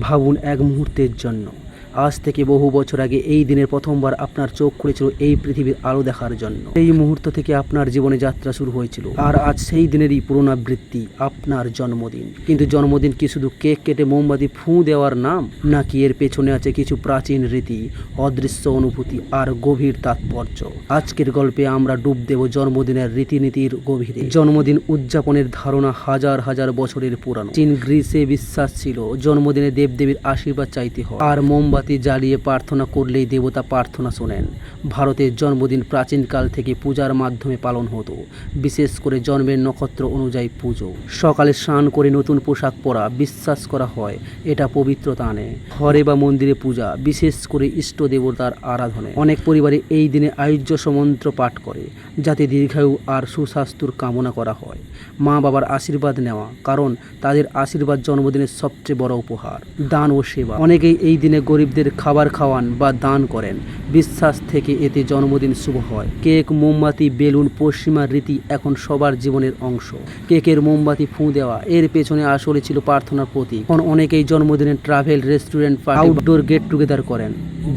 ভাবুন এক মুহূর্তের জন্য। আজ থেকে বহু বছর আগে এই দিনের প্রথমবার আপনার চোখ খুলেছিল এই পৃথিবীর আলো দেখার জন্য। এই মুহূর্ত থেকে আপনার জীবনে যাত্রা শুরু হয়েছিল। আর আজ সেই দিনেরই পুনরাবৃত্তি আপনার জন্মদিন। কিন্তু জন্মদিন কি শুধু কেক কেটে মোমবাতি ফুঁ দেওয়ার নাম? নাকি এর পেছনে আছে কিছু প্রাচীন রীতি, অদৃশ্য অনুভূতি আর গভীর তাৎপর্য? আজকের গল্পে আমরা ডুব দেব জন্মদিনের রীতিনীতির গভীরে। জন্মদিন উদযাপনের ধারণা হাজার হাজার বছরের পুরানো। চীন, গ্রিসে বিশ্বাস ছিল, জন্মদিনে দেবদেবীর আশীর্বাদ চাইতে হয়। আর মোমবাতি জ্বালিয়ে প্রার্থনা করলেই দেবতা প্রার্থনা শোনেন। ভারতের জন্মদিন প্রাচীনকাল থেকে পূজার মাধ্যমে পালন হতো। বিশেষ করে জন্মের নক্ষত্র অনুযায়ী পুজো। সকালে স্নান করে নতুন পোশাক পরা বিশ্বাস করা হয়, এটা পবিত্রতা আনে। ঘরে বা মন্দিরে পূজা, বিশেষ করে ইষ্ট দেবতার আরাধনে। অনেক পরিবারে এই দিনে আয়ুজ্য সমন্ত্র পাঠ করে, যাতে দীর্ঘায়ু আর সুস্বাস্থ্যর কামনা করা হয়। মা বাবার আশীর্বাদ নেওয়া, কারণ তাদের আশীর্বাদ জন্মদিনের সবচেয়ে বড় উপহার, দান ও সেবা। অনেকেই এই দিনে গরিবদের খাবার খাওয়ান বা দান করেন। বিশ্বাস থেকে এতে জন্মদিন শুভ হয়। কেক মোমবাতি বেলুন পশ্চিমার রীতি এখন সবার জীবনের অংশ। কেকের মোমবাতি ফুঁ দেওয়া এর পেছনে আসলে ছিল প্রার্থনার প্রতীক। এখন অনেকেই জন্মদিনের ট্রাভেল রেস্টুরেন্ট বা আউটডোর গেট টুগেদার করেন।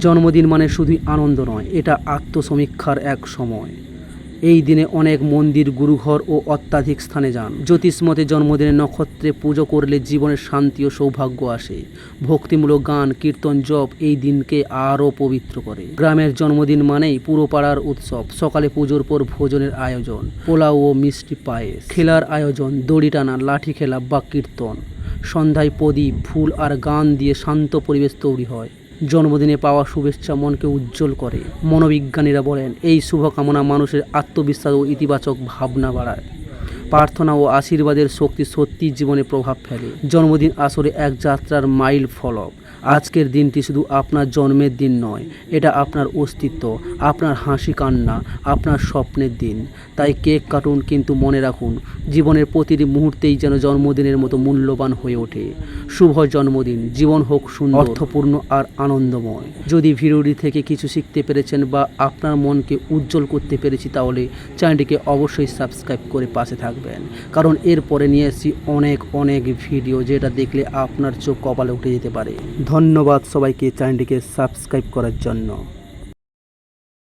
জন্মদিন মানে শুধুই আনন্দ নয় এটা আত্মসমীক্ষার এক সময়। এই দিনে অনেক মন্দির, গুরুঘর ও অত্যাধিক স্থানে যান। জ্যোতিষমতে জন্মদিনে নক্ষত্রে পুজো করলে জীবনের শান্তি ও সৌভাগ্য আসে। ভক্তিমূলক গান, কীর্তন, জপ এই দিনকে আরও পবিত্র করে। গ্রামের জন্মদিন মানেই পুরো পাড়ার উৎসব, সকালে পুজোর পর ভোজনের আয়োজন, পোলাও ও মিষ্টি পায়েস, খেলার আয়োজন, দড়ি টানা, লাঠি খেলা বা কীর্তন। সন্ধ্যায় প্রদীপ, ফুল আর গান দিয়ে শান্ত পরিবেশ তৈরি হয়। জন্মদিনে পাওয়া শুভেচ্ছা মনকে উজ্জ্বল করে। মনোবিজ্ঞানীরা বলেন, এই শুভকামনা মানুষের আত্মবিশ্বাস ও ইতিবাচক ভাবনা বাড়ায়। প্রার্থনা ও আশীর্বাদের শক্তি সত্যি জীবনে প্রভাব ফেলে। জন্মদিন আসলে এক যাত্রার মাইল ফলক। আজকের দিনটি শুধু আপনার জন্মের দিন নয়, এটা আপনার অস্তিত্ব, আপনার হাসি কান্না, আপনার স্বপ্নের দিন। তাই কেক কাটুন কিন্তু মনে রাখুন, জীবনের প্রতিটি মুহূর্তেই যেন জন্মদিনের মতো মূল্যবান হয়ে ওঠে। শুভ জন্মদিন, জীবন হোক সুন্দর, অর্থপূর্ণ আর আনন্দময়। যদি ভিডিওটি থেকে কিছু শিখতে পেরেছেন বা আপনার মনকে উজ্জ্বল করতে পেরেছি তাহলে চ্যানেলটিকে অবশ্যই সাবস্ক্রাইব করে পাশে থাকবেন কারণ এরপরে নিয়ে এসেছি অনেক অনেক ভিডিও যেটা দেখলে আপনার চোখ কপালে উঠে যেতে পারে। ধন্যবাদ সবাইকে চ্যানেলটিকে সাবস্ক্রাইব করার জন্য।